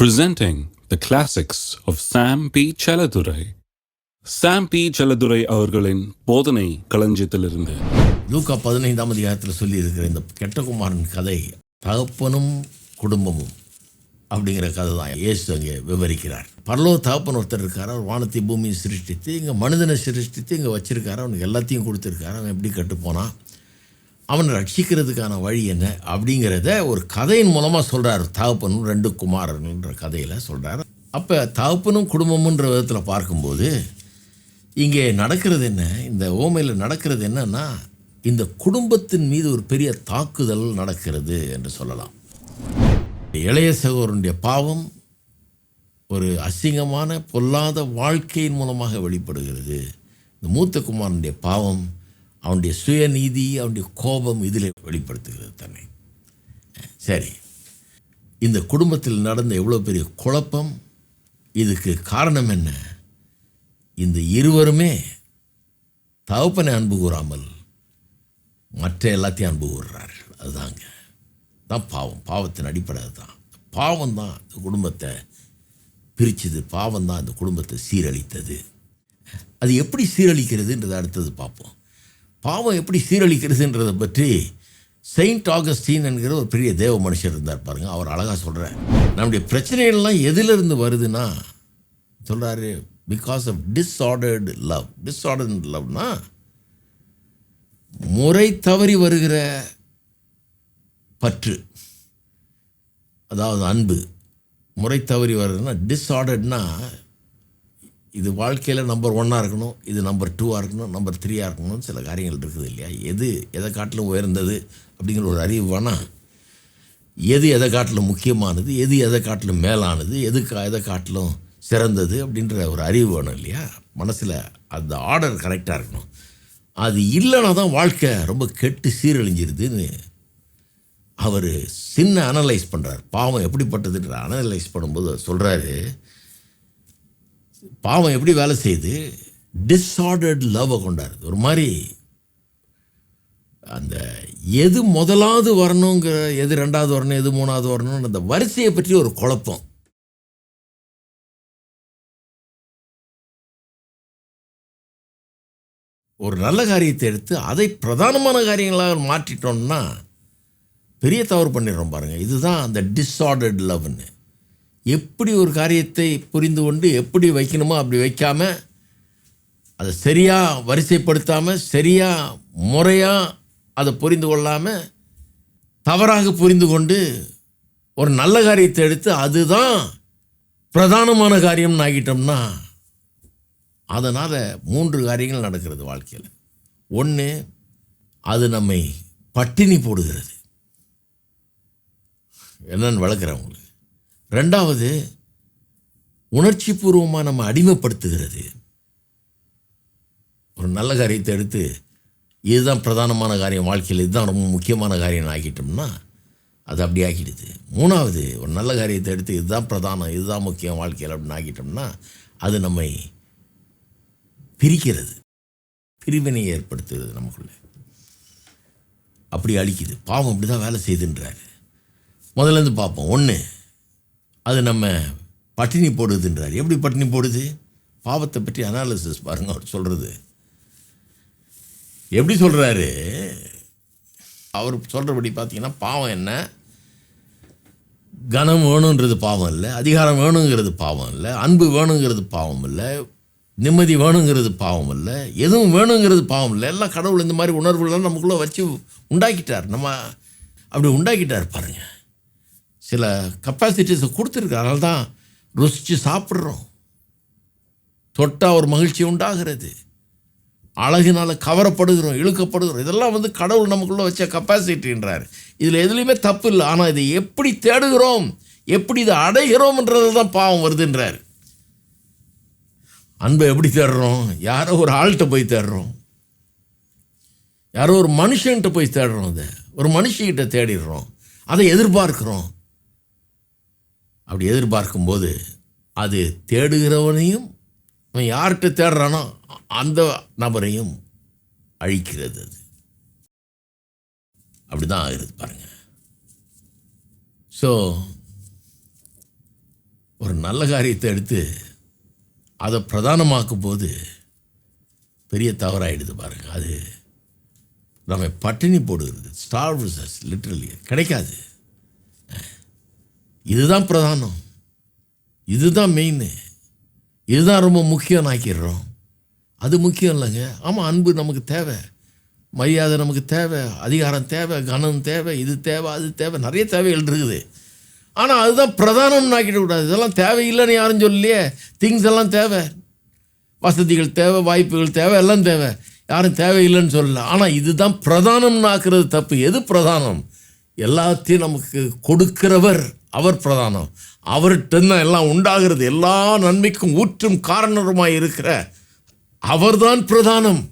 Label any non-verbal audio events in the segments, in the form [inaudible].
presenting the classics of Sam P. Chaladurai. Sam P Chelladurai அவர்களின் போதனை களஞ்சியத்திலிருந்து லூக்கா பதினைந்தாம் அதிகாரத்தில் சொல்லியிருக்கிற இந்த கெட்டகுமாரன் கதை தகப்பனும் குடும்பமும் அப்படிங்கிற கதை தான் இயேசு அங்கே விவரிக்கிறார் பரலோ தகப்பன் ஒருத்தர் இருக்கார் அவர் வானத்தை பூமியை சிருஷ்டித்து இங்கே மனிதனை சிருஷ்டித்து இங்கே வச்சிருக்காரு அவனுக்கு எல்லாத்தையும் கொடுத்துருக்காரு அவன் எப்படி கெட்டு போனான் அவனை ரட்சிக்கிறதுக்கான வழி என்ன அப்படிங்கிறத ஒரு கதையின் மூலமாக சொல்கிறார் தகப்பனும் ரெண்டு குமாரன்ன்ற கதையில் சொல்கிறார் அப்போ தகப்பனும் குடும்பமுன்ற விதத்தில் பார்க்கும்போது இங்கே நடக்கிறது என்ன? இந்த ஓமையில் நடக்கிறது என்னன்னா இந்த குடும்பத்தின் மீது ஒரு பெரிய தாக்குதல் நடக்கிறது என்று சொல்லலாம். இளைய சகோதரனுடைய பாவம் ஒரு அசிங்கமான பொல்லாத வாழ்க்கையின் மூலமாக வெளிப்படுகிறது. இந்த மூத்த குமாரனுடைய பாவம் அவனுடைய சுயநீதி அவனுடைய கோபம் இதில் வெளிப்படுத்துகிறது தன்னை. சரி. இந்த குடும்பத்தில் நடந்த எவ்வளோ பெரிய குழப்பம் இதுக்கு காரணம் என்ன? இந்த இருவருமே தகப்பனை அன்பு கூறாமல் மற்ற எல்லாத்தையும் அன்பு கூறுறார்கள் அதுதாங்க. தான் பாவம். பாவத்தின் அடிப்படை தான் பாவம் தான் இந்த குடும்பத்தை பிரிச்சது. பாவம் தான் இந்த குடும்பத்தை சீரழித்தது. அது எப்படி சீரழிக்கிறதுன்றதை அடுத்தது பார்ப்போம். பாவம் எப்படி சீரழிக்கிறதுன்றதை பற்றி செயின்ட் ஆகஸ்டீன் என்கிற ஒரு பெரிய தேவ மனுஷர் இருந்தார் பாருங்கள் அவர் அழகாக சொல்கிறார் நம்முடைய பிரச்சனைகள்லாம் எதிலிருந்து வருதுன்னா சொல்கிறாரு because of disordered love disordered லவ்னா முறை தவறி வருகிற பற்று அதாவது அன்பு. முறை தவறி வருதுன்னா டிஸ்ஆர்டர்ட்னா இது வாழ்க்கையில் நம்பர் ஒன்னாக இருக்கணும் இது நம்பர் டூவாக இருக்கணும் நம்பர் த்ரீயாக இருக்கணும்னு சில காரியங்கள் இருக்குது இல்லையா? எது எதை காட்டிலும் உயர்ந்தது அப்படிங்கிற ஒரு அறிவு வேணால் எது எதை காட்டிலும் முக்கியமானது எது எதை காட்டிலும் மேலானது எது கா எதை காட்டிலும் சிறந்தது அப்படின்ற ஒரு அறிவு வேணும் இல்லையா? மனசில் அந்த ஆர்டர் கரெக்டாக இருக்கணும். அது இல்லைனா தான் வாழ்க்கை ரொம்ப கெட்டு சீரழிஞ்சிருதுன்னு அவர் சின்ன அனலைஸ் பண்ணுறார் பாவம் எப்படிப்பட்டதுன்ற அனலைஸ் பண்ணும்போது சொல்கிறாரு பாவம் எப்படி வேலை செய்யுது? டிஸ்ஆர்டர்ட் லவ்வை கொண்டாருது ஒரு மாதிரி அந்த எது முதலாவது வரணுங்கிற எது ரெண்டாவது வரணும் எது மூணாவது வரணும்னு அந்த வரிசையை பற்றி ஒரு குழப்பம். ஒரு நல்ல காரியத்தை எடுத்து அதை பிரதானமான காரியங்களாக மாற்றிட்டோம்னா பெரிய தவறு பண்ணிடுறோம் பாருங்கள் இதுதான் அந்த டிஸ்ஆர்டர்ட் லவ்னு எப்படி ஒரு காரியத்தை புரிந்து கொண்டு எப்படி வைக்கணுமோ அப்படி வைக்காமல் அதை சரியாக வரிசைப்படுத்தாமல் சரியாக முறையாக அதை புரிந்து கொள்ளாமல் தவறாக புரிந்து கொண்டு ஒரு நல்ல காரியத்தை எடுத்து அதுதான் பிரதானமான காரியம்னு ஆகிட்டோம்னா அதனால் மூன்று காரியங்கள் நடக்கிறது வாழ்க்கையில். ஒன்று அது நம்மை பட்டினி போடுகிறது. என்னன்னு வளர்க்குறேன் உங்களுக்கு ரெண்டாவது உணர்ச்சி பூர்வமாக நம்ம அடிமைப்படுத்துகிறது. ஒரு நல்ல காரியத்தை எடுத்து இதுதான் பிரதானமான காரியம் வாழ்க்கையில் இதுதான் ரொம்ப முக்கியமான காரியம் ஆக்கிட்டோம்னா அது அப்படி ஆக்கிடுது மூணாவது ஒரு நல்ல காரியத்தை எடுத்து இதுதான் பிரதானம் இதுதான் முக்கியம் வாழ்க்கையில் அப்படின்னு ஆக்கிட்டோம்னா அது நம்மை பிரிக்கிறது. பிரிவினை ஏற்படுத்துகிறது நமக்குள்ள. அப்படி அழிக்குது. பாவம் அப்படி தான் வேலை செய்துன்றாரு முதல்லேருந்து பார்ப்போம். ஒன்று அது நம்ம பட்டினி போடுதுன்றார். எப்படி பட்டினி போடுது? பாவத்தை பற்றி அனாலிசிஸ் பாருங்கள் அவர் சொல்கிறது எப்படி சொல்கிறாரு அவர் சொல்கிறபடி பார்த்தீங்கன்னா பாவம் என்ன? கனம் வேணுன்றது பாவம் இல்லை அதிகாரம் வேணுங்கிறது பாவம் இல்லை அன்பு வேணுங்கிறது பாவம் இல்லை நிம்மதி வேணுங்கிறது பாவம் இல்லை எதுவும் வேணுங்கிறது பாவம் இல்லை எல்லாம் கடவுள் இந்த மாதிரி உணர்வுகள்லாம் நமக்குள்ளே வச்சு உண்டாக்கிட்டார். நம்ம அப்படி உண்டாக்கிட்டார் பாருங்கள் சில கப்பாசிட்டிஸை கொடுத்துருக்கு. அதனால தான் ருசித்து சாப்பிட்றோம். தொட்டால் ஒரு மகிழ்ச்சி உண்டாகிறது. அழகினால் கவரப்படுகிறோம் இழுக்கப்படுகிறோம். இதெல்லாம் வந்து கடவுள் நமக்குள்ளே வச்ச கப்பாசிட்டின்றார் இதில் எதுலேயுமே தப்பு இல்லை. ஆனால் இதை எப்படி தேடுகிறோம்? எப்படி இதை அடைகிறோம்ன்றது தான் பாவம் வருதுன்றார். அன்பை எப்படி தேடுறோம்? யாரோ ஒரு ஆள்கிட்ட போய் தேடுறோம். யாரோ ஒரு மனுஷன்கிட்ட போய் தேடுறோம் அதை ஒரு மனுஷங்கிட்ட தேடிடுறோம். அதை எதிர்பார்க்குறோம். அப்படி எதிர்பார்க்கும்போது அது தேடுகிறவனையும் அவன் யார்கிட்ட தேடுறானோ அந்த நபரையும் அழிக்கிறது அது. அப்படி தான் ஆகிறது பாருங்கள் ஸோ ஒரு நல்ல காரியத்தை எடுத்து அதை பிரதானமாக்கும் போது பெரிய தவறாயிடுது பாருங்க. அது நம்ம பட்டினி போடுகிறது. ஸ்டார்வஸ் லிட்ரலி கிடைக்காது. இதுதான் பிரதானம். இதுதான் மெயின் இதுதான் ரொம்ப முக்கியம் ஆக்கிடுறோம் அது முக்கியம் இல்லைங்க. ஆமாம் அன்பு நமக்கு தேவை. மரியாதை நமக்கு தேவை. அதிகாரம் தேவை. கனம் தேவை. இது தேவை அது தேவை. நிறைய தேவைகள் இருக்குது. ஆனால் அதுதான் பிரதானம்னு ஆக்கிடக்கூடாது இதெல்லாம் தேவையில்லைன்னு யாரும் சொல்லலையே. திங்ஸ் எல்லாம் தேவை. வசதிகள் தேவை வாய்ப்புகள் தேவை எல்லாம் தேவை. யாரும் தேவையில்லைன்னு சொல்லல. ஆனால் இதுதான் பிரதானம்னு ஆக்குறது தப்பு. எது பிரதானம்? எல்லாத்தையும் நமக்கு கொடுக்கிறவர். அவர் பிரதானம். அவர்கிட்ட தான் எல்லாம் உண்டாகிறது. எல்லா நன்மைக்கும் ஊற்றும் காரணருமாய் இருக்கிற அவர்தான் பிரதானம்.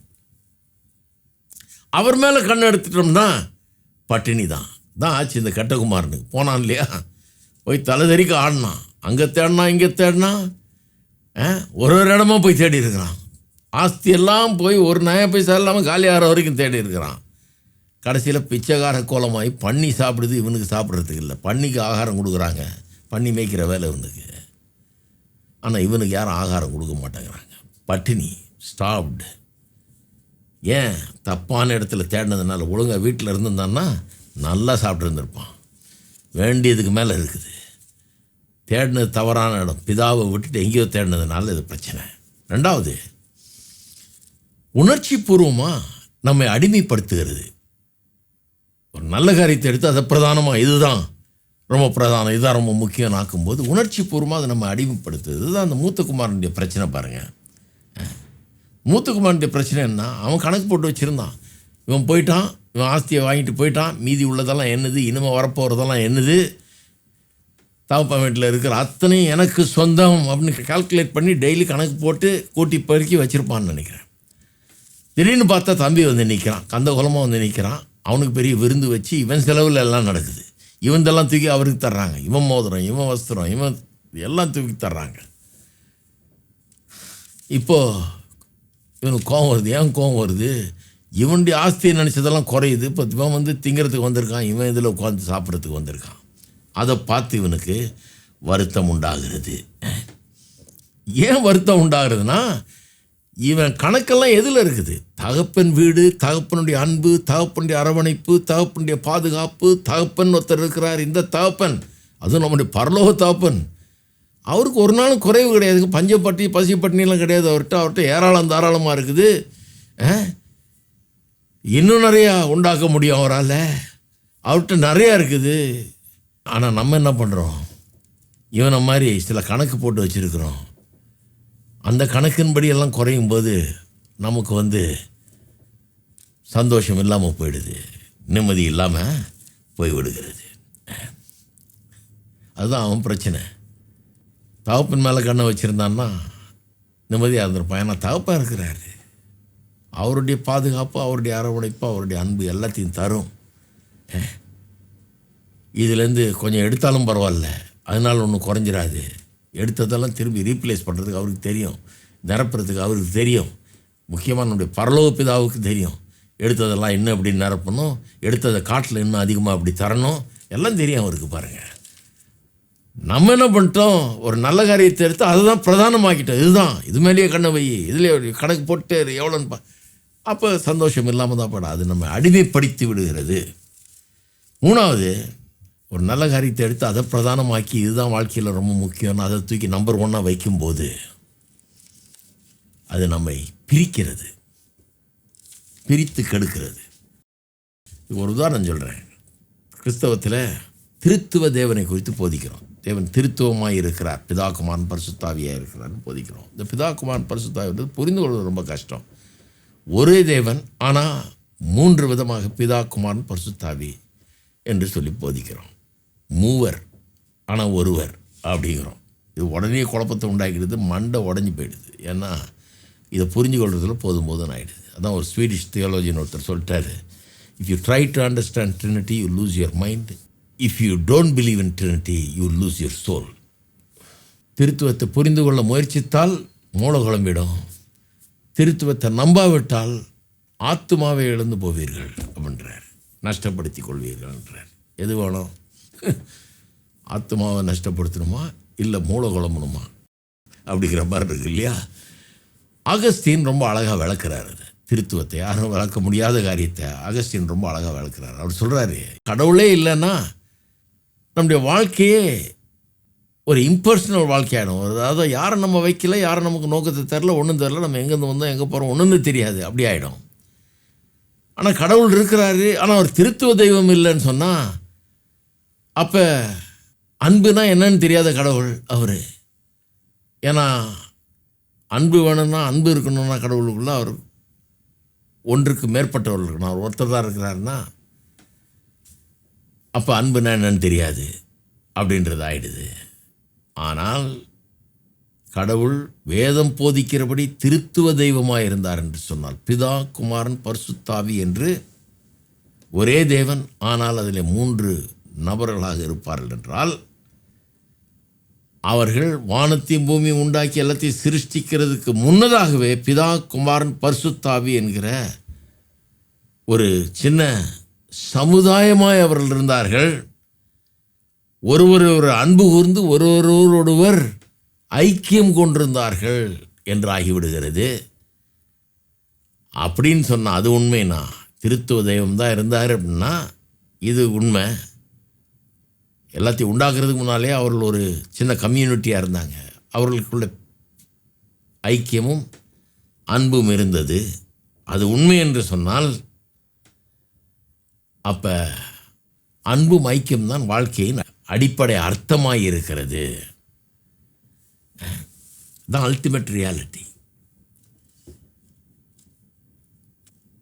அவர் மேலே கண் எடுத்துட்டோம்னா பட்டினி தான். தான் ஆச்சு இந்த கட்டகுமாரனுக்கு. போனான் இல்லையா? போய் தலைதறிக்க ஆடினான். அங்கே தேடினா இங்கே தேடினா ஆ, ஒரு ஒரு இடமா போய் தேடி இருக்கிறான் ஆஸ்தி எல்லாம் போய் ஒரு நய பைசா இல்லாமல் ஆகிற வரைக்கும் தேடி இருக்கிறான் கடைசியில் பிச்சைக்கார கோலமாகி பண்ணி சாப்பிடுது இவனுக்கு சாப்பிட்றதுக்கு இல்லை. பன்னிக்கு ஆகாரம் கொடுக்குறாங்க. பண்ணி மேய்க்கிற வேலை இவனுக்கு. ஆனால் இவனுக்கு யாரும் ஆகாரம் கொடுக்க மாட்டேங்கிறாங்க. பட்டினி ஸ்டாப்டு ஏன்? தப்பான இடத்துல தேடினதுனால ஒழுங்காக வீட்டில் இருந்திருந்தான்னா நல்லா சாப்பிட்ருந்துருப்பான் வேண்டியதுக்கு மேலே இருக்குது. தேடினது தவறான இடம். பிதாவை விட்டுட்டு எங்கேயோ தேடினதுனால இது பிரச்சனை. ரெண்டாவது உணர்ச்சி பூர்வமாக நம்மை அடிமைப்படுத்துகிறது. ஒரு நல்ல காரியத்தை எடுத்து அதை பிரதானமாக இதுதான். ரொம்ப பிரதானம் இதுதான் ரொம்ப முக்கியம் ஆக்கும்போது உணர்ச்சி பூர்வமாக அதை நம்ம அடிமைப்படுத்துது இதுதான் அந்த மூத்தகுமாரனுடைய பிரச்சனை பாருங்கள் மூத்தகுமாரனுடைய பிரச்சனை என்ன? அவன் கணக்கு போட்டு வச்சுருந்தான். இவன் போயிட்டான் இவன் ஆஸ்தியை வாங்கிட்டு போயிட்டான். மீதி உள்ளதெல்லாம் என்னது? இனிமே வரப்போகிறதெல்லாம் என்னது? தாப்பா வீட்டில் இருக்கிற அத்தனையும் எனக்கு சொந்தம் அப்படின்னு கால்குலேட் பண்ணி டெய்லி கணக்கு போட்டு கூட்டி பெருக்கி வச்சுருப்பான்னு நினைக்கிறேன். திடீர்னு பார்த்தா தம்பி வந்து நிற்கிறான் கந்த குலமாக வந்து நிற்கிறான் அவனுக்கு பெரிய விருந்து வச்சு இவன் செலவில் எல்லாம் நடக்குது. இவன்தெல்லாம் தூக்கி அவருக்கு தர்றாங்க. இவன் மோதிரம் இவன் வஸ்திரம் இவன் எல்லாம் தூக்கி தர்றாங்க. இப்போது இவனுக்கு கோவம் வருது. ஏன் கோவம் வருது? இவனுடைய ஆஸ்தியை நினச்சதெல்லாம் குறையுது. இப்போ இவன் வந்து திங்கிறதுக்கு வந்திருக்கான். இவன் இதில் உட்காந்து சாப்பிட்றதுக்கு வந்திருக்கான். அதை பார்த்து இவனுக்கு வருத்தம் உண்டாகிறது. ஏன் வருத்தம் உண்டாகிறதுனா இவன் கணக்கெல்லாம் எதில் இருக்குது? தகப்பன் வீடு தகப்பனுடைய அன்பு தகப்பனுடைய அரவணைப்பு தகப்பனுடைய பாதுகாப்பு தகப்பன் ஒருத்தர் இருக்கிறார் இந்த தகப்பன். அதுவும் நம்முடைய பரலோக தகப்பன். அவருக்கு ஒரு நாளும் குறைவு கிடையாது. பஞ்சப்பட்டி பசிப்பட்டினிலாம் கிடையாது. அவர்கிட்ட அவர்கிட்ட ஏராளம் தாராளமாக இருக்குது. ஆ? இன்னும் நிறையா உண்டாக்க முடியும் அவரால். அவர்கிட்ட நிறையா இருக்குது. ஆனால் நம்ம என்ன பண்ணுறோம் இவனை மாதிரி சில கணக்கு போட்டு வச்சுருக்குறோம். அந்த கணக்கின்படி எல்லாம் குறையும் போது நமக்கு வந்து சந்தோஷம் இல்லாமல் போயிடுது. நிம்மதி இல்லாமல் போய் விடுகிறது அதுதான் அவன் பிரச்சனை. தவப்பின் மேலே கண்ணை வச்சுருந்தான்னா நிம்மதியாக இருந்திருப்பான். ஏன்னா தவப்பாக இருக்கிறாரு. அவருடைய பாதுகாப்பு அவருடைய அரவணைப்பு அவருடைய அன்பு எல்லாத்தையும் தரும். இதுலேருந்து கொஞ்சம் எடுத்தாலும் பரவாயில்ல. அதனால் ஒன்றும் குறைஞ்சிடாது எடுத்ததெல்லாம் திரும்பி ரீப்ளேஸ் பண்ணுறதுக்கு அவருக்கு தெரியும். நிரப்புறதுக்கு அவருக்கு தெரியும். முக்கியமாக நம்முடைய பரலோக பிதாவுக்கு தெரியும். எடுத்ததெல்லாம் இன்னும் எப்படி நிரப்பணும்? எடுத்ததை காட்டில் இன்னும் அதிகமாக அப்படி தரணும்? எல்லாம் தெரியும் அவருக்கு பாருங்கள் நம்ம என்ன பண்ணிட்டோம்? ஒரு நல்ல காரியத்தை எடுத்து அதை தான் பிரதானமாக்கிட்டோம். இதுதான். இது மேலேயே கண்ணை வை. இதுலேயே கணக்கு போட்டு எவ்வளோன்னு பா. அப்போ சந்தோஷம் இல்லாமல் தான் படம் அது நம்ம அடிமைப்படுத்தி விடுகிறது. மூணாவது ஒரு நல்ல காரியத்தை எடுத்து அதை பிரதானமாக்கி இதுதான் வாழ்க்கையில் ரொம்ப முக்கியம்னு அதை தூக்கி நம்பர் ஒன்னாக வைக்கும்போது அது நம்மை பிரிக்கிறது. பிரித்து கெடுக்கிறது. ஒரு உதாரணம் சொல்கிறேன் கிறிஸ்தவத்தில் திருத்துவ தேவனை குறித்து போதிக்கிறோம். தேவன் திருத்துவமாக இருக்கிறார். பிதாகுமாரன் பரிசுத்தாவியாக இருக்கிறார்னு போதிக்கிறோம். இந்த பிதாகுமாரன் பரிசுத்தாவின்றது புரிந்து கொள்வது ரொம்ப கஷ்டம். ஒரே தேவன் ஆனால் மூன்று விதமாக பிதாகுமாரன் பரிசுத்தாவி என்று சொல்லி போதிக்கிறோம். மூவர் ஆனால் ஒருவர் அப்படிங்கிறோம். இது உடனே குழப்பத்தை உண்டாக்கிடுது மண்டை உடஞ்சி போயிடுது. ஏன்னா இதை புரிஞ்சு கொள்றதுல போதும் போதும் ஆகிடுது அதான் ஒரு ஸ்வீடிஷ் தியாலஜின் ஒருத்தர் சொல்லிட்டாரு if you try to understand Trinity you lose your mind if you don't believe in Trinity you lose your soul திருத்துவத்தை புரிந்து கொள்ள முயற்சித்தால் மூளை குழம்பிடும் திருத்துவத்தை நம்பாவிட்டால் ஆத்மாவை இழந்து போவீர்கள் அப்படின்றார். நஷ்டப்படுத்தி கொள்வீர்கள்ன்றார் எது வேணும்? [laughs] ஆத்மாவை நஷ்டப்படுத்தணுமா? இல்லை மூளை குழம்பணுமா? அப்படிங்கிற மாதிரி இருக்கு இல்லையா? அகஸ்தீன் ரொம்ப அழகாக விளக்குறாரு திருத்துவத்தை. யாரும் விளக்க முடியாத காரியத்தை அகஸ்தீன் ரொம்ப அழகாக விளக்குறாரு. அவர் சொல்கிறாரு கடவுளே இல்லைன்னா நம்முடைய வாழ்க்கையே ஒரு இம்பர்சனல் வாழ்க்கையாயிடும். அதாவது யாரை நம்ம வைக்கல யாரை நமக்கு நோக்கத்தை தெரில ஒன்றும் தெரில நம்ம எங்கேருந்து வந்தோம் எங்கே போகிறோம் ஒன்றும் தெரியாது. அப்படி ஆகிடும் ஆனால் கடவுள் இருக்கிறாரு. ஆனால் அவர் திருத்துவ தெய்வம் இல்லைன்னு சொன்னால் அப்போ அன்புனா என்னன்னு தெரியாத கடவுள் அவர். ஏன்னா அன்பு வேணும்னா அன்பு இருக்கணும்னா கடவுளுக்குள்ள அவர் ஒன்றுக்கு மேற்பட்டவர்கள். இருக்கணும் அவர் ஒருத்தர் தான் இருக்கிறாருன்னா அப்போ அன்புனா என்னன்னு தெரியாது. அப்படின்றது ஆயிடுது. ஆனால் கடவுள் வேதம் போதிக்கிறபடி திருத்துவ தெய்வமாக இருந்தார் என்று சொன்னால் பிதா குமாரன் பர்சுத்தாவி என்று ஒரே தேவன். ஆனால் அதில் மூன்று நபர்களாக இருப்பார்கள் என்றால் அவர்கள் வானத்தையும் பூமியும் உண்டாக்கி எல்லாத்தையும் சிருஷ்டிக்கிறதுக்கு முன்னதாகவே பிதா குமாரன் பர்சுத்தாவி என்கிற ஒரு சின்ன சமுதாயமாய் அவர்கள் இருந்தார்கள். ஒருவர் ஒரு அன்பு கூர்ந்து ஒருவரோடொருவர் ஐக்கியம் கொண்டிருந்தார்கள் என்று ஆகிவிடுகிறது அப்படின்னு சொன்னால் அது உண்மைனா? திருத்துவ தெய்வம் தான் இருந்தார் அப்படின்னா இது உண்மை. எல்லாத்தையும் உண்டாக்குறதுக்கு முன்னாலே அவர்கள் ஒரு சின்ன கம்யூனிட்டியாக இருந்தாங்க. அவர்களுக்குள்ள ஐக்கியமும் அன்பும் இருந்தது. அது உண்மை என்று சொன்னால் அப்போ அன்பும் ஐக்கியம்தான் வாழ்க்கையின் அடிப்படை அர்த்தமாக இருக்கிறது. தான் அல்டிமேட் ரியாலிட்டி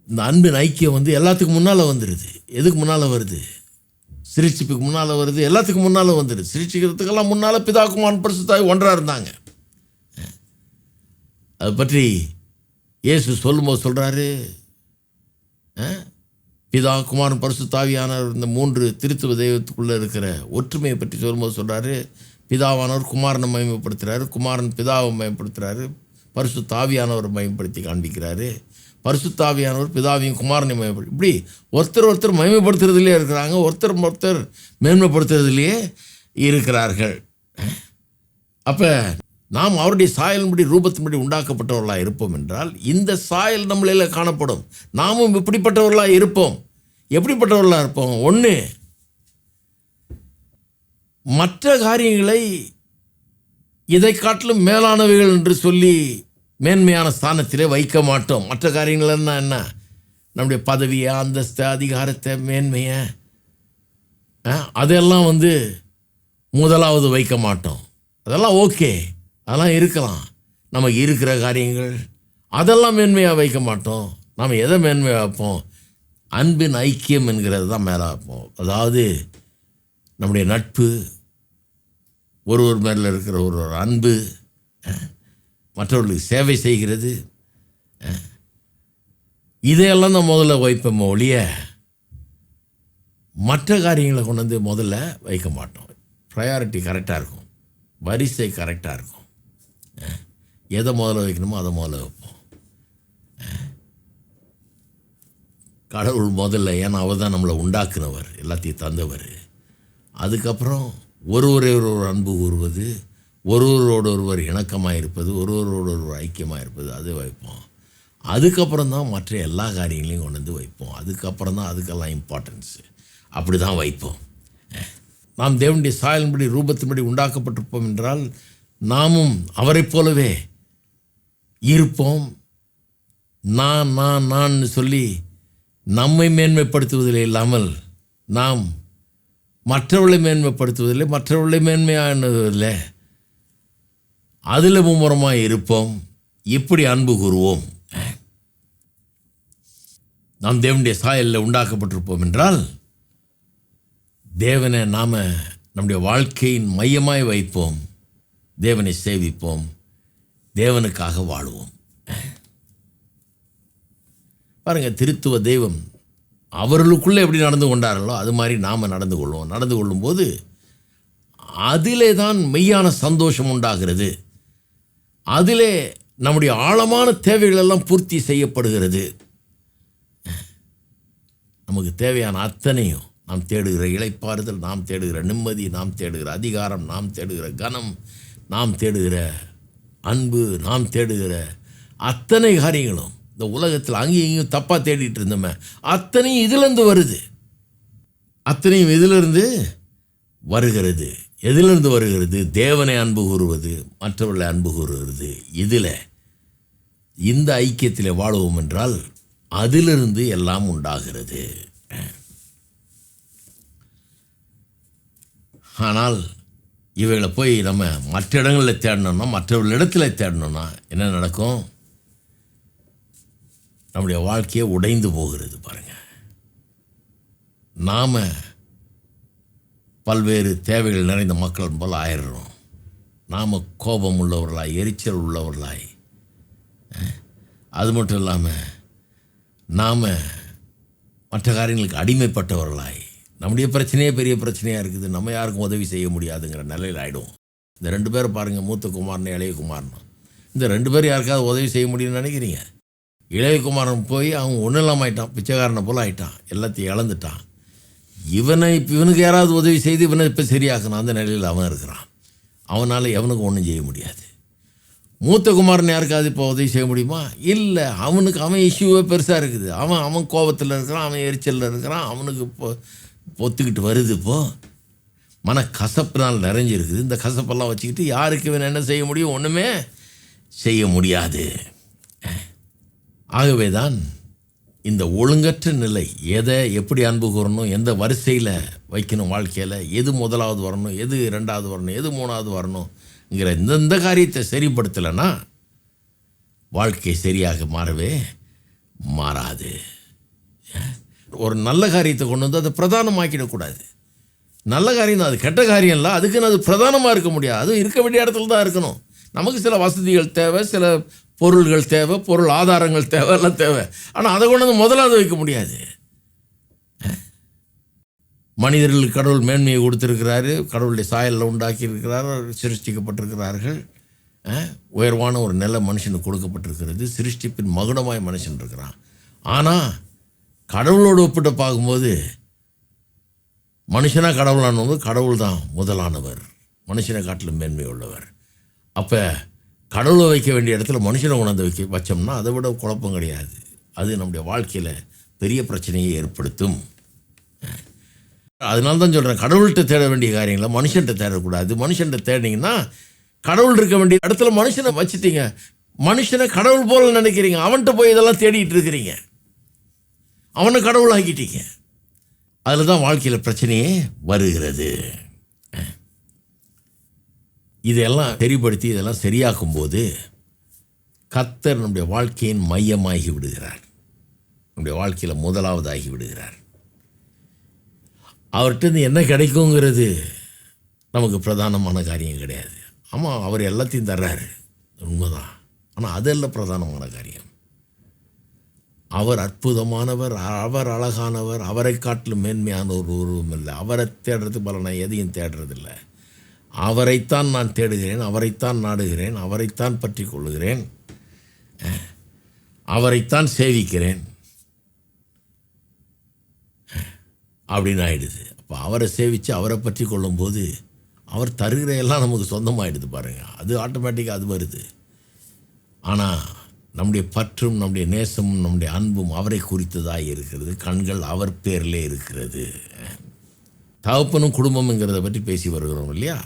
இந்த அன்பின் ஐக்கியம் வந்து எல்லாத்துக்கும் முன்னால் வந்துடுது எதுக்கு முன்னால் வருது? சிரிச்சிப்புக்கு முன்னால் வருது எல்லாத்துக்கும் முன்னால் வந்துடுது. சிரிச்சிக்கிறதுக்கெல்லாம் முன்னால் பிதாக்குமான் பரிசுத்தாய் ஒன்றாக இருந்தாங்க. அது பற்றி இயேசு சொல்லும்போது சொல்கிறாரு பிதா குமாரன் பரிசுத்தாவியான இந்த மூன்று திருத்துவ தெய்வத்துக்குள்ளே இருக்கிற ஒற்றுமையை பற்றி சொல்லும்போது சொல்கிறாரு பிதாவானவர் குமாரனை மயமப்படுத்துகிறாரு குமாரன் பிதாவை மயப்படுத்துகிறாரு பரிசுத்தாவியானவர் மயப்படுத்தி காண்பிக்கிறாரு. பரிசுத்தாவியானவர் பிதாவையும் குமாரனை மயப்படு இப்படி ஒருத்தர் ஒருத்தர் மயமைப்படுத்துறதுலேயே இருக்கிறாங்க ஒருத்தர் ஒருத்தர் மேன்மைப்படுத்துறதுலேயே இருக்கிறார்கள். அப்போ நாம் அவருடைய சாயலின்படி ரூபத்தின்படி உண்டாக்கப்பட்டவர்களாக இருப்போம் என்றால் இந்த சாயல் நம்மளில் காணப்படும். நாமும் இப்படிப்பட்டவர்களாக இருப்போம். எப்படிப்பட்டவர்களாக இருப்போம்? ஒன்று மற்ற காரியங்களை இதை காட்டிலும் மேலானவைகள் என்று சொல்லி மேன்மையான ஸ்தானத்திலே வைக்க மாட்டோம். மற்ற காரியங்கள்னா என்ன? நம்முடைய பதவியை அந்தஸ்தை அதிகாரத்தை மேன்மையை அதெல்லாம் வந்து முதலாவது வைக்க மாட்டோம். அதெல்லாம் ஓகே. அதெல்லாம் இருக்கலாம். நமக்கு இருக்கிற காரியங்கள் அதெல்லாம் மேன்மையாக வைக்க மாட்டோம். நாம் எதை மேன்மையாக வைப்போம்? அன்பின் ஐக்கியம் என்கிறது தான் மேலே வைப்போம். அதாவது நம்முடைய நட்பு ஒருவர் மேலே இருக்கிற ஒரு ஒரு அன்பு மற்றவர்களுக்கு சேவை செய்கிறது. இதையெல்லாம் தான் முதல்ல வைப்போம் ஒழிய மற்ற காரியங்களை கொண்டு வந்து முதல்ல வைக்க மாட்டோம். ப்ரையாரிட்டி கரெக்டாக இருக்கும். வரிசை கரெக்டாக இருக்கும். எதை முதல்ல வைக்கணுமோ அதை முதல்ல வைப்போம். கடவுள் முதல்ல ஏன்னா அவர் தான் நம்மளை உண்டாக்குனவர் எல்லாத்தையும் தந்தவர். அதுக்கப்புறம் ஒருவரை ஒருவர் அன்பு கூறுவது ஒருவரோடு ஒருவர் இணக்கமாக இருப்பது ஒருவரோடு ஒருவர் ஐக்கியமாக இருப்பது அது வைப்போம். அதுக்கப்புறம் தான் மற்ற எல்லா காரியங்களையும் கொண்டு வந்து வைப்போம். அதுக்கப்புறம் தான் அதுக்கெல்லாம் இம்பார்ட்டன்ஸு அப்படி தான் வைப்போம் நாம் தேவனுடைய சாயலின்படி ரூபத்தின்படி உண்டாக்கப்பட்டிருப்போம் என்றால் நாமும் அவரைப் போலவே இருப்போம். நான் நான் நான் சொல்லி நம்மை மேன்மைப்படுத்துவதில் இல்லாமல் நாம் மற்றவர்களை மேன்மைப்படுத்துவதில்லை மற்றவர்களை மேன்மையானதில்லை அதில் மும்முரமாக இருப்போம். இப்படி அன்பு கூறுவோம். நாம் தேவனுடைய சாயலில் உண்டாக்கப்பட்டிருப்போம் என்றால் தேவனை நாம் நம்முடைய வாழ்க்கையின் மையமாய் வைப்போம். தேவனை சேவிப்போம். தேவனுக்காக வாழுவோம். பாருங்கள் திருத்துவ தெய்வம் அவர்களுக்குள்ளே எப்படி நடந்து கொண்டார்களோ அது மாதிரி நாம் நடந்து கொள்வோம். நடந்து கொள்ளும்போது அதிலே தான் மெய்யான சந்தோஷம் உண்டாகிறது. அதிலே நம்முடைய ஆழமான தேவைகள் எல்லாம் பூர்த்தி செய்யப்படுகிறது. நமக்கு தேவையான அத்தனையும் நாம் தேடுகிற இளைப்பாறுதல் நாம் தேடுகிற நிம்மதி நாம் தேடுகிற அதிகாரம் நாம் தேடுகிற கனம் நாம் தேடுகிற அன்பு நாம் தேடுகிற அத்தனை காரியங்களும் இந்த உலகத்தில் அங்கேயும் இங்கேயும் தப்பாக தேடிட்டு இருந்தோமே அத்தனையும் இதிலேருந்து வருது. அத்தனையும் இதிலிருந்து வருகிறது. எதிலிருந்து வருகிறது? தேவனை அன்பு கூறுவது மற்றவர்களை அன்பு கூறுகிறது. இதில் இந்த ஐக்கியத்தில் வாழுவோம் என்றால் அதிலிருந்து எல்லாம் உண்டாகிறது. ஆனால் இவைகளை போய் நம்ம மற்ற இடங்களில் தேடணும்னா மற்றவர்கள் இடத்துல தேடணும்னா என்ன நடக்கும்? நம்முடைய வாழ்க்கையை உடைந்து போகிறது பாருங்கள் நாம் பல்வேறு தேவைகள் நிறைந்த மக்கள் போல் ஆயிடுறோம். நாம் கோபம் உள்ளவர்களாய் எரிச்சல் உள்ளவர்களாய். அது மட்டும் இல்லாமல் நாம் மற்ற காரியங்களுக்கு அடிமைப்பட்டவர்களாய். நம்முடைய பிரச்சனையே பெரிய பிரச்சனையாக இருக்குது. நம்ம யாருக்கும் உதவி செய்ய முடியாதுங்கிற நிலையில் ஆகிடும் இந்த ரெண்டு பேரை பாருங்கள் மூத்த குமாரன் இளைய இந்த ரெண்டு பேரும் யாருக்காவது உதவி செய்ய முடியும்னு நினைக்கிறீங்க? இளையகுமாரன் போய் அவன் ஒன்றும் இல்லாமல் ஆயிட்டான். பிச்சைக்காரனை போல் ஆயிட்டான். எல்லாத்தையும் இழந்துட்டான். இவனை இப்போ இவனுக்கு யாராவது உதவி செய்து இவனை இப்போ சரியாக்கணும். அந்த நிலையில் அவன் இருக்கிறான். அவனால் எவனுக்கும் ஒன்றும் செய்ய முடியாது. மூத்த குமாரன் யாருக்காவது இப்போ உதவி செய்ய முடியுமா? இல்லை. அவனுக்கு அவன் இஷ்யூவே பெருசாக இருக்குது. அவன் அவன் கோபத்தில் இருக்கிறான் அவன் எரிச்சலில் இருக்கிறான் அவனுக்கு இப்போ பொத்துக்கிட்டு வருது இப்போ. மன கசப்புனால் நிறைஞ்சிருக்குது. இந்த கசப்பெல்லாம் வச்சுக்கிட்டு யாருக்கு இவன் என்ன செய்ய முடியும்? ஒன்றுமே செய்ய முடியாது. ஆகவே தான் இந்த ஒழுங்கற்ற நிலை எதை எப்படி அன்பு கூறணும் எந்த வரிசையில் வைக்கணும் வாழ்க்கையில் எது முதலாவது வரணும் எது ரெண்டாவது வரணும் எது மூணாவது வரணுங்கிற இந்தந்த காரியத்தை சரிப்படுத்தலைன்னா வாழ்க்கை சரியாக மாறவே மாறாது. ஒரு நல்ல காரியத்தை கொண்டு வந்து அதை பிரதானமாக்கிடக்கூடாது. நல்ல காரியம் தான் அது கெட்ட காரியம் இல்லை அதுக்குன்னு அது பிரதானமாக இருக்க முடியாது. அது இருக்க வேண்டிய இடத்துல தான் இருக்கணும். நமக்கு சில வசதிகள் தேவை சில பொருள்கள் தேவை பொருள் ஆதாரங்கள் தேவை எல்லாம் தேவை. ஆனால் அதை கொண்டு வந்து முதலாவது வைக்க முடியாது. மனிதர்களுக்கு கடவுள் மேன்மையை கொடுத்துருக்கிறாரு கடவுளுடைய சாயலில் உண்டாக்கி இருக்கிறார் சிருஷ்டிக்கப்பட்டிருக்கிறார்கள் உயர்வான ஒரு நில மனுஷனுக்கு கொடுக்கப்பட்டிருக்கிறது. சிருஷ்டிப்பின் மகுடமாய் மனுஷன் இருக்கிறான். ஆனால் கடவுளோடு ஒப்பிட்டு பார்க்கும்போது மனுஷனாக கடவுளானது கடவுள் தான் முதலானவர். மனுஷனை காட்டிலும் மேன்மை உள்ளவர். அப்போ கடவுளை வைக்க வேண்டிய இடத்துல மனுஷனை உணர்ந்து வைக்க வச்சோம்னா அதை விட குழப்பம் கிடையாது. அது நம்முடைய வாழ்க்கையில் பெரிய பிரச்சனையை ஏற்படுத்தும். அதனால தான் சொல்கிறேன் கடவுள்கிட்ட தேட வேண்டிய காரியங்களை மனுஷன்கிட்ட தேடக்கூடாது. மனுஷன்கிட்ட தேடினீங்கன்னா கடவுள் இருக்க வேண்டிய இடத்துல மனுஷனை வச்சுட்டீங்க. மனுஷனை கடவுள் போல நினைக்கிறீங்க. அவன்கிட்ட போய் இதெல்லாம் தேடிட்டு இருக்கிறீங்க. அவனை கடவுள் ஆக்கிட்டீங்க அதில் தான் வாழ்க்கையில் பிரச்சனையே வருகிறது. இதெல்லாம் சரிப்படுத்தி இதெல்லாம் சரியாக்கும் போது கத்தர் நம்முடைய வாழ்க்கையின் மையமாகி விடுகிறார். நம்முடைய வாழ்க்கையில் முதலாவதாகி விடுகிறார். அவர்கிட்ட என்ன கிடைக்குங்கிறது நமக்கு பிரதானமான காரியம் கிடையாது. ஆமாம் அவர் எல்லாத்தையும் தர்றாரு. உண்மைதான். ஆனால் அதெல்லாம் பிரதானமான காரியம். அவர் அற்புதமானவர் அவர் அழகானவர் அவரை காட்டிலும் மேன்மையான ஒரு உருவம் இல்லை. அவரை தேடுறது பல நான் எதையும் தேடுறதில்லை. அவரைத்தான் நான் தேடுகிறேன் அவரைத்தான் நாடுகிறேன் அவரைத்தான் பற்றி கொள்ளுகிறேன். அவரைத்தான் சேவிக்கிறேன். அப்படின்னு ஆயிடுது. அப்போ அவரை சேவித்து அவரை பற்றி கொள்ளும்போது அவர் தருகிற எல்லாம் நமக்கு சொந்தமாகிடுது பாருங்கள் அது ஆட்டோமேட்டிக்காக அது வருது. ஆனால் நம்முடைய பற்றும் நம்முடைய நேசமும் நம்முடைய அன்பும் அவரை குறித்ததாக இருக்கிறது. கண்கள் அவர் பேரிலே இருக்கிறது. தகப்பனும் குடும்பம்ங்கிறத பற்றி பேசி வருகிறோம் இல்லையா?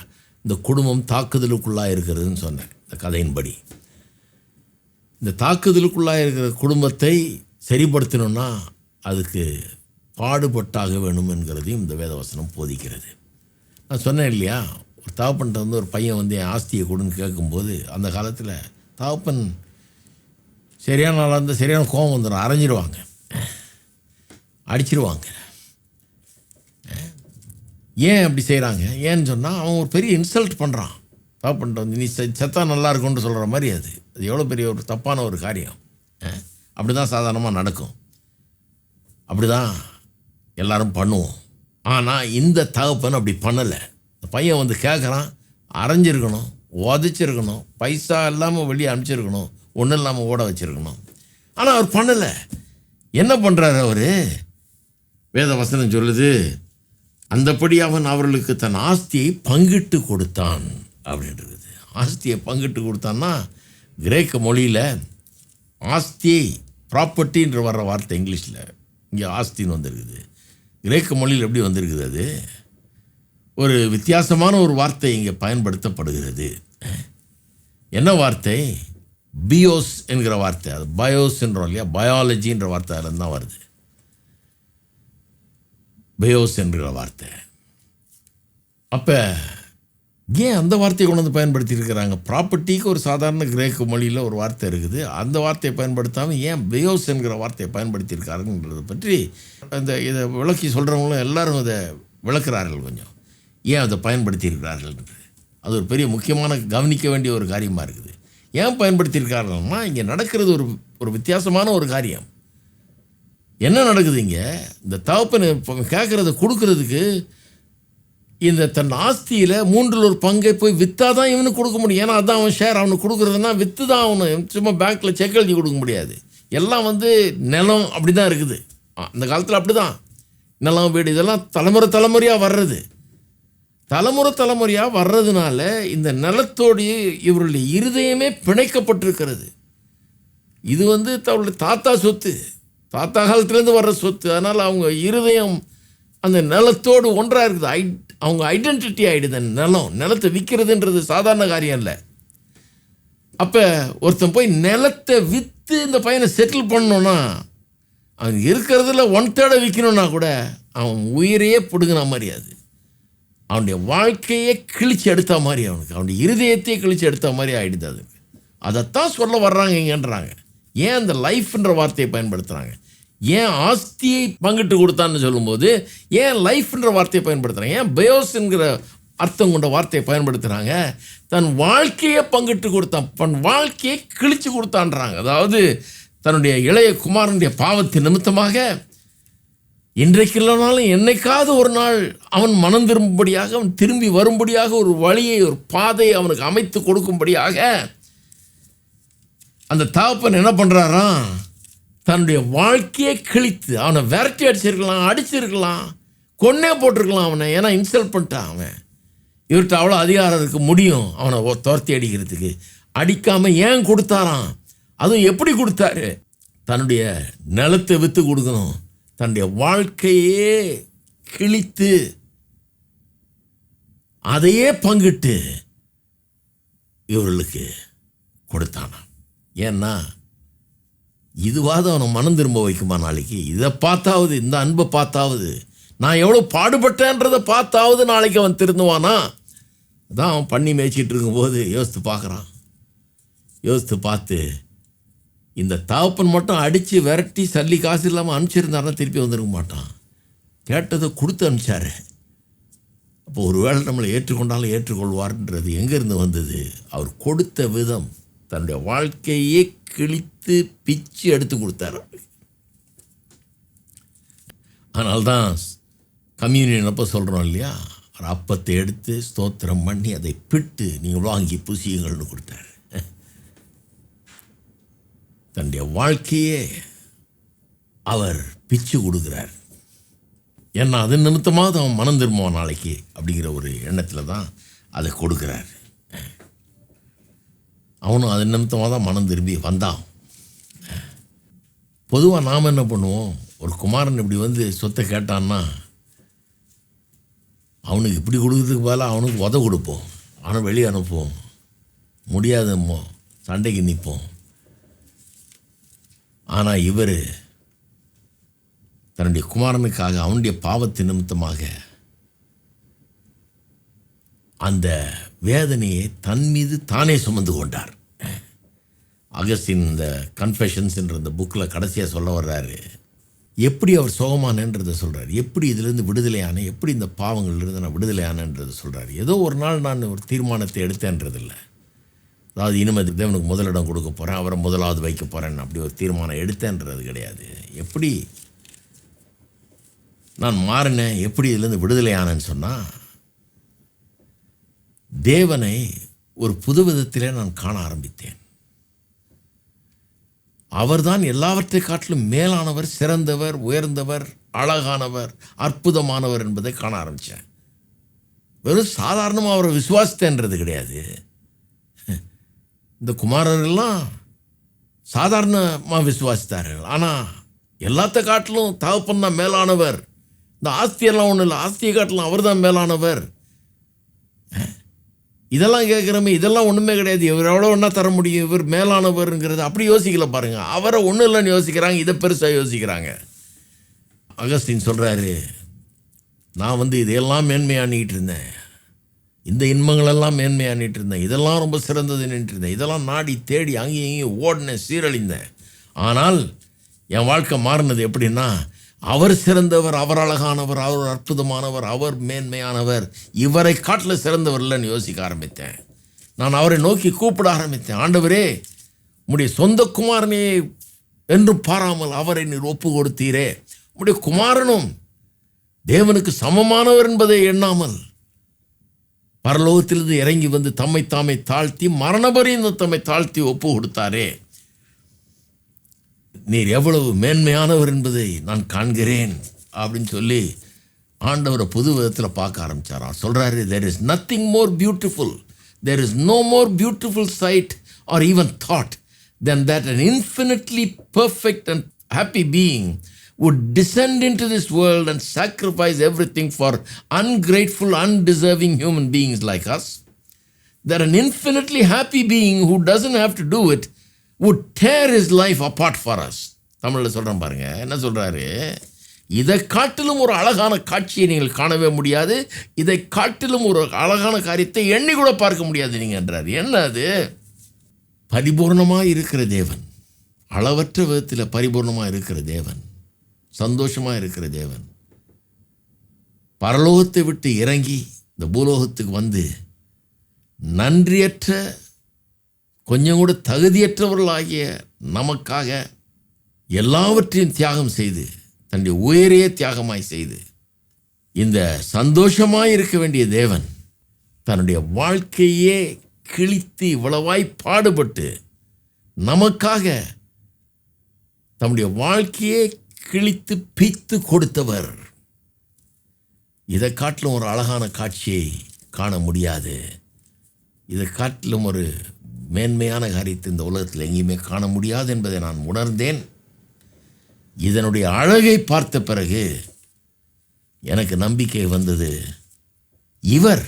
இந்த குடும்பம் தாக்குதலுக்குள்ளாக இருக்கிறதுன்னு சொன்னேன் இந்த கதையின்படி. இந்த தாக்குதலுக்குள்ளாக இருக்கிற குடும்பத்தை சரிப்படுத்தணும்னா அதுக்கு பாடுபட்டாக வேணும் என்கிறதையும் இந்த வேதவசனம் போதிக்கிறது. நான் சொன்னேன் இல்லையா ஒரு தாப்பன்ட்ட வந்து ஒரு பையன் வந்து என் ஆஸ்தியை கொடுன்னு கேட்கும்போது அந்த காலத்தில் தாப்பன் சரியான நாளாக இருந்தால் சரியான கோபம் வந்துடும் அரைஞ்சிருவாங்க. அடிச்சிருவாங்க. ஏன் அப்படி செய்கிறாங்க ஏன்னு சொன்னால் அவன் ஒரு பெரிய இன்சல்ட் பண்ணுறான் தகப்பன்ட்ட வந்து நீ செ- செத்தா நல்லா இருக்கும்னு சொல்கிற மாதிரி அது. அது எவ்வளோ பெரிய ஒரு தப்பான ஒரு காரியம். அப்படி தான் சாதாரணமாக நடக்கும். அப்படி தான் எல்லோரும் பண்ணுவோம். ஆனால் இந்த தகப்பன் அப்படி பண்ணலை. இந்த பையன் வந்து கேட்குறான் அரைஞ்சிருக்கணும் உதச்சிருக்கணும் பைசா இல்லாமல் வெளியே அனுப்பிச்சிருக்கணும் ஒன்றும் இல்லாமல் ஓட வச்சுருக்கணும். ஆனால் அவர் பண்ணலை. என்ன பண்ணுறாரு அவர்? வேத வசனம் சொல்லுது அந்தபடி அவன் அவர்களுக்கு தன் ஆஸ்தியை பங்கிட்டு கொடுத்தான் அப்படின்றது ஆஸ்தியை பங்கிட்டு கொடுத்தான்னா கிரேக்க மொழியில் ஆஸ்தியை ப்ராப்பர்ட்டின்ற வர்ற வார்த்தை இங்கிலீஷில். இங்கே ஆஸ்தின்னு வந்திருக்குது. கிரேக்க மொழியில் எப்படி வந்திருக்குது அது? ஒரு வித்தியாசமான ஒரு வார்த்தை இங்கே பயன்படுத்தப்படுகிறது. என்ன வார்த்தை? பியோஸ் என்கிற வார்த்தை. அது பயோஸ்ன்றோம் இல்லையா? பயாலஜின்ற வார்த்தை அதில் தான் வருது. பயோஸ் என்கிற வார்த்தை. அப்போ ஏன் அந்த வார்த்தையை கொண்டு வந்து பயன்படுத்தியிருக்கிறாங்க? ப்ராப்பர்ட்டிக்கு ஒரு சாதாரண கிரேக்க மொழியில் ஒரு வார்த்தை இருக்குது. அந்த வார்த்தையை பயன்படுத்தாமல் ஏன் பயோஸ் என்கிற வார்த்தையை பயன்படுத்தியிருக்காருங்கிறத பற்றி அந்த இதை விளக்கி சொல்கிறவங்களும் எல்லாரும் இதை விளக்குறார்கள் கொஞ்சம். ஏன் அதை பயன்படுத்தியிருக்கிறார்கள் என்று? அது ஒரு பெரிய முக்கியமான கவனிக்க வேண்டிய ஒரு காரியமாக இருக்குது. ஏன் பயன்படுத்தியிருக்கார்கள்னா இங்கே நடக்கிறது ஒரு ஒரு வித்தியாசமான ஒரு காரியம். என்ன நடக்குது இங்கே? இந்த தகப்பன் கேட்குறத கொடுக்கறதுக்கு இந்த தன் ஆஸ்தியில் மூன்றில் ஒரு பங்கை போய் விற்றா தான் இவனுக்கு கொடுக்க முடியும். ஏன்னா அதான் அவன் ஷேர் அவனுக்கு கொடுக்குறதுனா விற்று தான் அவனு சும்மா பேங்க்கில் செக் எழுதி கொடுக்க முடியாது. எல்லாம் வந்து நிலம் அப்படி தான் இருக்குது அந்த காலத்தில் அப்படி தான் நிலம் வீடு இதெல்லாம் தலைமுறை தலைமுறையாக வர்றது. தலைமுறை தலைமுறையாக வர்றதுனால இந்த நிலத்தோடு இவருடைய இருதயமே பிணைக்கப்பட்டிருக்கிறது. இது வந்து அவருடைய தாத்தா சொத்து. தாத்தா காலத்துலேருந்து வர்ற சொத்து. அதனால் அவங்க இருதயம் அந்த நிலத்தோடு ஒன்றாக இருக்குது. ஐ அவங்க ஐடென்டிட்டி ஆகிடுது நிலம் நிலத்தை விற்கிறதுன்றது சாதாரண காரியம் இல்லை. அப்போ ஒருத்தன் போய் நிலத்தை விற்று இந்த பையனை செட்டில் பண்ணோன்னா அவன் இருக்கிறதுல ஒன் தேர்டை விற்கணுன்னா கூட அவன் உயிரையே பிடுங்கின மாதிரி அது. அவனுடைய வாழ்க்கையே கிழிச்சு எடுத்த மாதிரி அவனுக்கு. அவனுடைய இருதயத்தையே கிழிச்சு எடுத்த மாதிரி ஆகிடுது அது அதைத்தான் சொல்ல வர்றாங்க இங்கன்றாங்க. ஏன் அந்த லைஃப்ன்ற வார்த்தையை பயன்படுத்துகிறாங்க ஏன் ஆஸ்தியை பங்கிட்டு கொடுத்தான்னு சொல்லும்போது ஏன் லைஃப்ன்ற வார்த்தையை பயன்படுத்துகிறாங்க ஏன் பயோஸ்ங்கிற அர்த்தம் கொண்ட வார்த்தையை பயன்படுத்துகிறாங்க தன் வாழ்க்கையை பங்கிட்டு கொடுத்தான் தன் வாழ்க்கையை கிழிச்சு கொடுத்தான்றாங்க. அதாவது தன்னுடைய இளைய குமாரனுடைய பாவத்தின் நிமித்தமாக இன்றைக்கு இல்லைனாலும் என்னைக்காவது ஒரு நாள் அவன் மனம் திரும்பும்படியாக அவன் திரும்பி வரும்படியாக ஒரு வழியை ஒரு பாதையை அவனுக்கு அமைத்து கொடுக்கும்படியாக அந்த தாப்பன் என்ன பண்ணுறாராம் தன்னுடைய வாழ்க்கையை கிழித்து அவனை விரட்டி அடிச்சிருக்கலாம் அடிச்சிருக்கலாம் கொன்னே போட்டிருக்கலாம் அவனை. ஏன்னா இன்சல்ட் பண்ணிட்டான் அவன். இவர்கிட்ட அவ்வளோ அதிகாரம் இருக்க முடியும் அவனை துரத்தி அடிக்கிறதுக்கு. அடிக்காமல் ஏன் கொடுத்தாராம்? அதுவும் எப்படி கொடுத்தாரு? தன்னுடைய நிலத்தை விற்று கொடுக்கணும். தன்னுடைய வாழ்க்கையே கிழித்து அதையே பங்கிட்டு இவர்களுக்கு கொடுத்தானாம். ஏன்னா இதுவாவது அவனை மனம் திரும்ப வைக்குமா நாளைக்கு? இதை பார்த்தாவது இந்த அன்பை பார்த்தாவது நான் எவ்வளோ பாடுபட்டேன்றதை பார்த்தாவது நாளைக்கு அவன் திருந்துவானா? அதான் அவன் பண்ணி மேய்ச்சிட்டு இருக்கும்போது யோசித்து பார்க்குறான். யோசித்து பார்த்து இந்த தாப்பன் மட்டும் அடித்து விரட்டி சல்லி காசு இல்லாமல் அனுப்பிச்சிருந்தாருன்னா திருப்பி வந்திருக்க மாட்டான். கேட்டதை கொடுத்து அனுப்பிச்சாரு. அப்போ ஒருவேளை நம்மளை ஏற்றுக்கொண்டாலும் ஏற்றுக்கொள்வார்ன்றது எங்கேருந்து வந்தது? அவர் கொடுத்த விதம். தன்னுடைய வாழ்க்கையே கிழித்து பிச்சு எடுத்து கொடுத்தார் அதனால்தான் கம்யூனியன் அப்போ சொல்கிறோம் இல்லையா? ஒரு அப்பத்தை எடுத்து ஸ்தோத்திரம் பண்ணி அதை பிட்டு நீங்கள் வாங்கி புசியுங்கள்னு கொடுத்தாரு. தன்னுடைய வாழ்க்கையே அவர் பிச்சு கொடுக்குறார். ஏன்னா அது நிமித்தமாவது அவன் மனம் திரும்புவான் நாளைக்கு அப்படிங்கிற ஒரு எண்ணத்தில் தான் அதை கொடுக்குறாரு. அவனும் அது நிமித்தமாக தான் மனம் திரும்பி வந்தான். பொதுவாக நாம் என்ன பண்ணுவோம்? ஒரு குமாரன் இப்படி வந்து சொத்தை கேட்டான்னா அவனுக்கு இப்படி கொடுக்கறதுக்கு பதிலாக அவனுக்கு உத கொடுப்போம். அவனை வெளியே அனுப்புவோம். முடியாதம்மோ சண்டைக்கு நிற்போம். ஆனால் இவர் தன்னுடைய குமாரனுக்காக அவனுடைய பாவத்து நிமித்தமாக அந்த வேதனையை தன் மீது தானே சுமந்து கொண்டார். அகஸ்டின் இந்த கன்ஃபெஷன்ஸ் என்ற இந்த புக்கில் கடைசியாக சொல்ல வர்றாரு. எப்படி அவர் சோகமானன்றதை சொல்கிறார் எப்படி இதிலிருந்து விடுதலையான எப்படி இந்த பாவங்கள்லேருந்து நான் விடுதலையானன்றதை சொல்கிறார் ஏதோ ஒரு நாள் நான் ஒரு தீர்மானத்தை எடுத்தேன்றதில்லை. அதாவது இனிமேல் தேவனுக்கு முதலிடம் கொடுக்க போகிறேன் அவரை முதலாவது வைக்க போகிறேன் அப்படி ஒரு தீர்மானம் எடுத்தேன்றது கிடையாது. எப்படி நான் மாறினேன் எப்படி இதுலேருந்து விடுதலையானேன்னு சொன்னால் தேவனை ஒரு புது விதத்திலே நான் காண ஆரம்பித்தேன். அவர்தான் எல்லாவற்றை காட்டிலும் மேலானவர் சிறந்தவர் உயர்ந்தவர் அழகானவர் அற்புதமானவர் என்பதை காண ஆரம்பித்தேன். வெறும் சாதாரணமாக அவரை விசுவாசித்தேன்றது கிடையாது. இந்த குமாரர்கள்லாம் சாதாரணமாக விசுவாசித்தார்கள். ஆனால் எல்லாத்த காட்டிலும் தகப்பன் தான் மேலானவர். இந்த ஆஸ்தியெல்லாம் ஒன்றும் இல்லை. ஆஸ்தியை காட்டிலும் அவர் தான் மேலானவர். இதெல்லாம் கேட்குறமே இதெல்லாம் ஒன்றுமே கிடையாது. இவர் எவ்வளோ ஒன்றா தர முடியும்? இவர் மேலானவருங்கிறது அப்படி யோசிக்கல பாருங்கள் அவரை ஒன்றும் இல்லைன்னு யோசிக்கிறாங்க இதை பெருசாக யோசிக்கிறாங்க. அகஸ்டின் சொல்கிறாரு நான் வந்து இதையெல்லாம் மேன்மையானிக்கிட்டு இருந்தேன். இந்த இன்பங்களெல்லாம் மேன்மையானிட்டு இருந்தேன். இதெல்லாம் ரொம்ப சிறந்தது இருந்தேன். இதெல்லாம் நாடி தேடி அங்கேயும் இங்கேயும் ஓடினேன் சீரழிந்தேன். ஆனால் என் வாழ்க்கை மாறினது எப்படின்னா அவர் சிறந்தவர் அவர் அழகானவர் அவர் அற்புதமானவர் அவர் மேன்மையானவர். இவரை காட்டில் சிறந்தவர் இல்லைன்னு யோசிக்க ஆரம்பித்தேன். நான் அவரை நோக்கி கூப்பிட ஆரம்பித்தேன். ஆண்டவரே உடைய சொந்த குமாரனே என்று பாராமல் அவரை நீர் ஒப்பு கொடுத்தீரே உடைய குமாரனும் தேவனுக்கு சமமானவர் என்பதை எண்ணாமல் பரலோகத்திலிருந்து இறங்கி வந்து தம்மை தாமை தாழ்த்தி மரணபரியந்தம் தம்மை தாழ்த்தி ஒப்பு கொடுத்தாரே நீர் எவ்வளவு மேன்மையானவர் என்பதை நான் காண்கிறேன் அப்படின்னு சொல்லி ஆண்டவரை புது விதத்தில் பார்க்க ஆரம்பிச்சாராம் சொல்கிறாரு there is nothing more beautiful there is no more beautiful sight or even thought than that an infinitely perfect and happy being would descend into this world and sacrifice everything for ungrateful, undeserving human beings like us. That an infinitely happy being who doesn't have to do it would there is life apart for us தமிழில் சொல்கிறேன் பாருங்க. என்ன சொல்கிறாரு இதை காட்டிலும் ஒரு அழகான காட்சியை நீங்கள் காணவே முடியாது. இதை காட்டிலும் ஒரு அழகான காரியத்தை எண்ணி கூட பார்க்க முடியாது நீங்கன்றார். என்ன அது? பரிபூர்ணமாக இருக்கிற தேவன். அளவற்ற விதத்தில் பரிபூர்ணமாக இருக்கிற தேவன். சந்தோஷமாக இருக்கிற தேவன். பரலோகத்தை விட்டு இறங்கி இந்த பூலோகத்துக்கு வந்து நன்றியற்ற கொஞ்சம் கூட தகுதியற்றவர்களாகிய நமக்காக எல்லாவற்றையும் தியாகம் செய்து தன்னுடைய உயிரையே தியாகமாய் செய்து இந்த சந்தோஷமாய் இருக்க வேண்டிய தேவன் தன்னுடைய வாழ்க்கையே கிழித்து இவ்வளவாய் பாடுபட்டு நமக்காக தம்முடைய வாழ்க்கையே கிழித்து பித்து கொடுத்தவர். இதை காட்டிலும் ஒரு அழகான காட்சியை காண முடியாது. இதை காட்டிலும் ஒரு மேன்மையான காரியத்தை இந்த உலகத்தில் எங்கேயுமே காண முடியாது என்பதை நான் உணர்ந்தேன். இதனுடைய அழகை பார்த்த பிறகு எனக்கு நம்பிக்கை வந்தது இவர்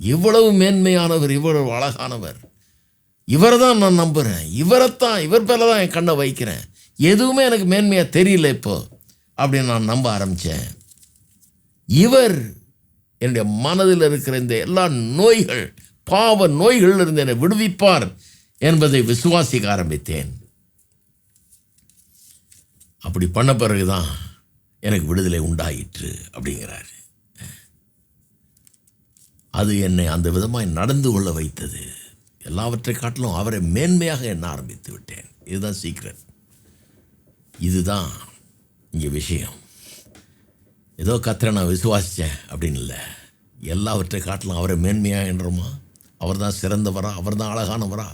இவ்வளவு மேன்மையானவர் இவ்வளவு அழகானவர் இவரை தான் நான் நம்புகிறேன் இவரைத்தான் இவர் பேரில் தான் என் கண்ணை வைக்கிறேன் எதுவுமே எனக்கு மேன்மையாக தெரியல இப்போ அப்படின்னு நான் நம்ப ஆரம்பித்தேன் இவர் என்னுடைய மனதில் இருக்கிற இந்த எல்லா நோய்கள் பாவ நோய்களிலிருந்து என்னை விடுவிப்பார் என்பதை விசுவாசிக்க ஆரம்பித்தேன். அப்படி பண்ண பிறகுதான் எனக்கு விடுதலை உண்டாயிற்று அப்படிங்கிறார். அது என்னை அந்த விதமாய் நடந்து கொள்ள வைத்தது. எல்லாவற்றை காட்டிலும் அவரை மேன்மையாக எண்ண ஆரம்பித்து விட்டேன். இதுதான் சீக்ரெட் இதுதான் இங்கே விஷயம். ஏதோ கத்திர நான் விசுவாசித்தேன் அப்படின்னு இல்லை. எல்லாவற்றை காட்டிலும் அவரை மேன்மையாக என்றோமா அவர் தான் சிறந்தவரா அவர் தான் அழகானவரா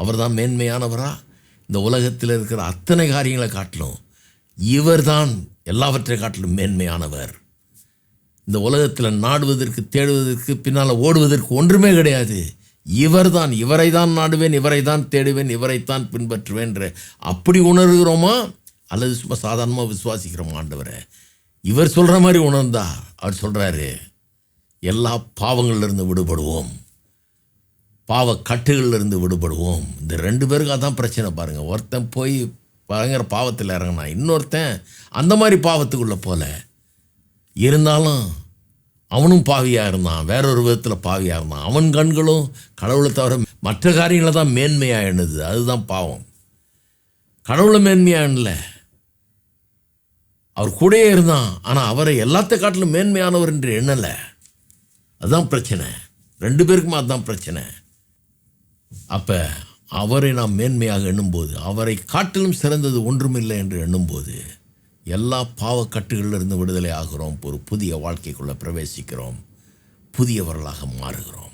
அவர் தான் மேன்மையானவரா. இந்த உலகத்தில் இருக்கிற அத்தனை காரியங்களை காட்டிலும் இவர் தான் எல்லாவற்றை காட்டிலும் மேன்மையானவர். இந்த உலகத்தில் நாடுவதற்கு தேடுவதற்கு பின்னால் ஓடுவதற்கு ஒன்றுமே கிடையாது. இவர் தான் இவரை தான் நாடுவேன் இவரை தான் தேடுவேன் இவரைத்தான் பின்பற்றுவேன் என்று அப்படி உணர்கிறோமா? அல்லது சும்மா சாதாரணமாக விசுவாசிக்கிறோமா ஆண்டவரை? இவர் சொல்கிற மாதிரி உணர்ந்தா அவர் சொல்கிறாரு எல்லா பாவங்கள்லேருந்து விடுபடுவோம். பாவ கட்டுகளிலிருந்து விடுபடுவோம். இந்த ரெண்டு பேருக்காக அதான் பிரச்சனை பாருங்கள் ஒருத்தன் போய் பயங்கர பாவத்தில் இறங்கினா இன்னொருத்தன் அந்த மாதிரி பாவத்துக்குள்ளே போல. இருந்தாலும் அவனும் பாவியாக இருந்தான். வேற ஒரு விதத்தில் பாவியாக இருந்தான். அவன் கண்களும் கடவுளை தவிர மற்ற காரியங்களை தான் மேன்மையாக எண்ணுது. அதுதான் பாவம். கடவுளை மேன்மையாக எண்ணல. அவர் கூடயே இருந்தான். ஆனால் அவரை எல்லாத்த காட்டிலும் மேன்மையானவர் என்று எண்ணலை. அதுதான் பிரச்சனை. ரெண்டு பேருக்குமே அதுதான் பிரச்சனை. அப்போ அவரை நாம் மேன்மையாக எண்ணும்போது அவரை காட்டிலும் சிறந்தது ஒன்றுமில்லை என்று எண்ணும்போது எல்லா பாவக்கட்டுகளிலிருந்து விடுதலை ஆகிறோம். ஒரு புதிய வாழ்க்கைக்குள்ளே பிரவேசிக்கிறோம். புதியவர்களாக மாறுகிறோம்.